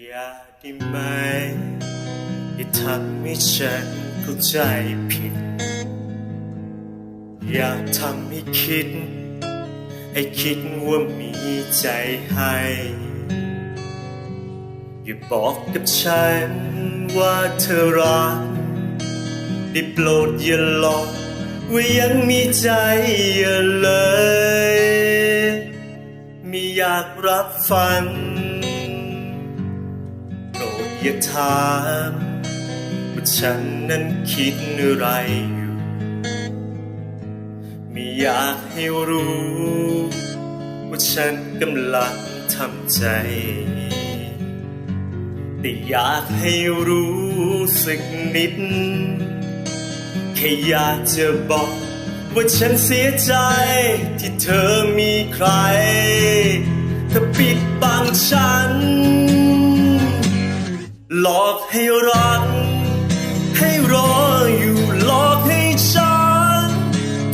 อย่าได้ไหมอย่าทำให้ฉันเข้าใจผิด อย่าทำให้คิด ให้คิดว่ามีใจให้ อย่าบอกกับฉันว่าเธอรัก ได้โปรดอย่าหลอกว่ายังมีใจอย่าเลย ไม่อยากรับฟัง อย่าถามว่าฉันนั้นคิดอะไรอยู่ ไม่อยากให้รู้ ว่าฉันกำลังทำใจ แต่อยากให้รู้สึกนิด แค่อยากจะบอก ว่าฉันเสียใจที่เธอมีใครเธอปิดบังฉัน หลอกให้รัก ให้รออยู่หลอกให้ฉัน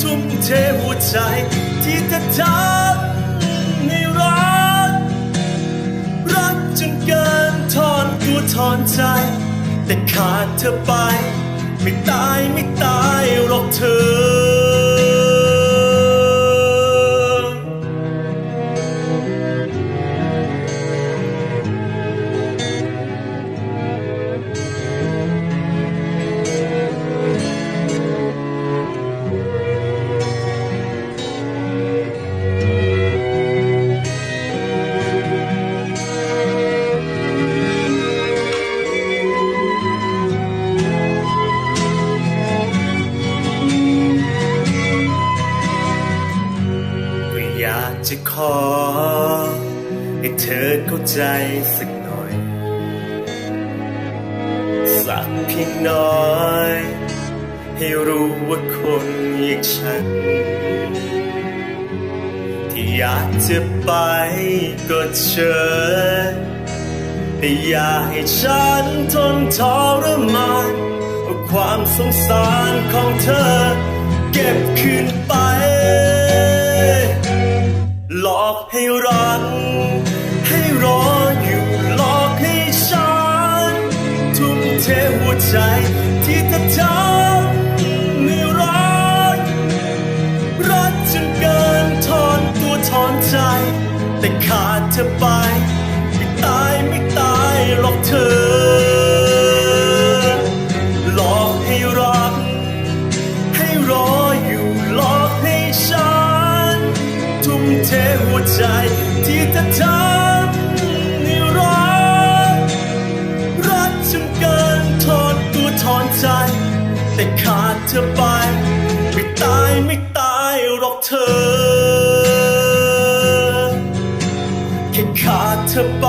ทุ่มเทหัวใจที่เธอทำให้รัก รักจนเกินทอนตัวทอนใจ แต่ขาดเธอไป ไม่ตายไม่ตายหรอกเธอ จะขอ ให้เธอเข้าใจสักหน่อย สักเพียงน้อย ให้รู้ว่าคนอย่างฉัน ที่อยากจะไปก็เชิญแต่อย่าให้ฉันทนทรมานเอาความสงสารของเธอ เก็บคืนไป ให้รัก ให้รออยู่หลอกให้ฉัน ทุ่มเทหัวใจที่เธอทำไม่รักรักจนเกินทอนตัวทอนใจ แต่ขาดเธอไป ไม่ตายไม่ตายหรอกเธอ หลอกให้รัก วใจที่จะทำให้รักรักจนเกินทอนตัวทอนใจ แต่ขาดเธอไป ไม่ตายไม่ตายหรอกเธอแค่ขาดเธอไป